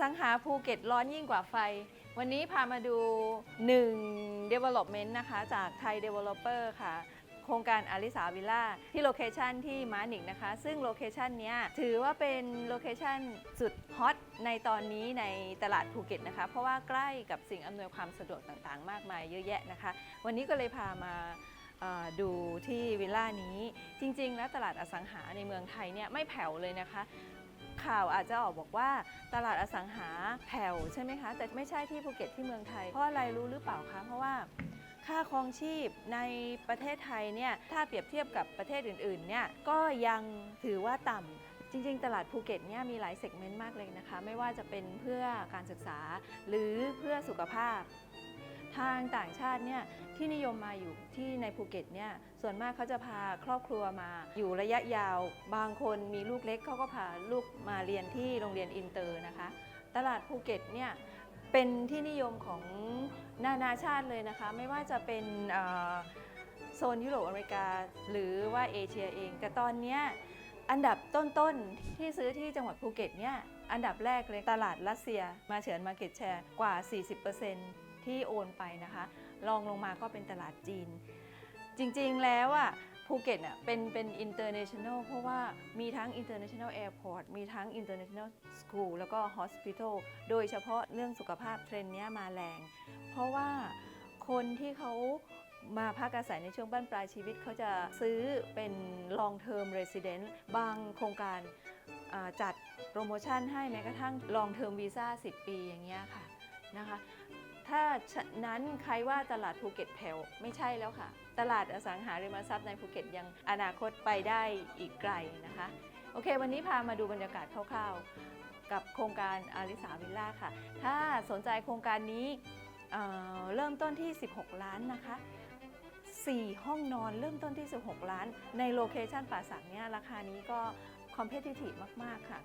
สังหาภูเก็ตร้อนยิ่งกว่าไฟ วันนี้พามาดู 1 Development นะคะ จากไทย Developer ค่ะ โครงการอาริสาวิลล่าที่โลเคชันที่มานิกนะคะ ซึ่งโลเคชันนี้ถือว่าเป็นโลเคชันสุดฮอตในตอนนี้ในตลาดภูเก็ตนะคะ เพราะว่าใกล้กับสิ่งอำนวยความสะดวกต่างๆ มากมายเยอะแยะนะคะ วันนี้ก็เลยพามาดูที่วิลล่านี้จริง ๆ แล้วตลาดอสังหาในเมืองไทยเนี่ยไม่แผ่วเลยนะคะ ข่าวอาจจะออกบอกว่าตลาดอสังหาแผ่วใช่ไหมคะ แต่ไม่ใช่ที่ภูเก็ตที่เมืองไทย เพราะอะไรรู้หรือเปล่าคะเพราะว่าค่าครองชีพในประเทศไทยเนี่ยถ้าเปรียบเทียบกับประเทศอื่นๆเนี่ยก็ยังถือว่าต่ำจริงๆ ตลาดภูเก็ตเนี่ยมีหลายเซกเมนต์มากเลยนะคะ ไม่ว่าจะเป็นเพื่อการศึกษาหรือเพื่อสุขภาพ ทางต่างชาติเนี่ยที่นิยมมาอยู่ที่ในภูเก็ตเนี่ยส่วนมากเขาจะพาครอบครัวมา อยู่ระยะยาว บางคนมีลูกเล็กเขาก็พาลูกมาเรียนที่โรงเรียนอินเตอร์นะคะ ตลาดภูเก็ตเนี่ยเป็นที่นิยมของนานาชาติเลยนะคะ ไม่ว่าจะเป็นโซนยุโรปอเมริกา หรือว่าเอเชียเอง แต่ตอนนี้อันดับต้นๆ ที่ซื้อที่จังหวัดภูเก็ตเนี่ยอันดับแรกเลยตลาดรัสเซียมาเฉินมาเก็ตแชร์กว่า 40% ที่โอนไปนะคะรองลงมาก็เป็นตลาดจีน จริงๆแล้วอะภูเก็ตอะเป็นเป็น international เพราะว่ามีทั้ง international airport มีทั้ง international school แล้วก็ hospital โดยเฉพาะเรื่องสุขภาพเทรนเนี้ยมาแรง เพราะว่าคนที่เขามาพักอาศัยในช่วงบ้านปลายชีวิตเขาจะซื้อเป็น long term resident บางโครงการจัดโปรโมชั่นให้แม้กระทั่ง long term visa 10 ปีอย่างเงี้ยค่ะนะคะ ถ้าฉะนั้นใครว่าตลาดภูเก็ตแผ่วไม่ใช่แล้วค่ะ ตลาดอสังหาริมทรัพย์ในภูเก็ตยังอนาคตไปได้อีกไกลนะคะ โอเค วันนี้พามาดูบรรยากาศคร่าวๆ กับโครงการอาริสาวิลล่าค่ะ ถ้าสนใจโครงการนี้เเริ่มต้นที่ 16 ล้านนะคะ4 ห้องนอนเริ่มต้นที่ 16 ล้าน ในโลเคชันป่าสักเนี่ยราคานี้ก็คอมเพ t i ทีฟมาก ๆ ค่ะ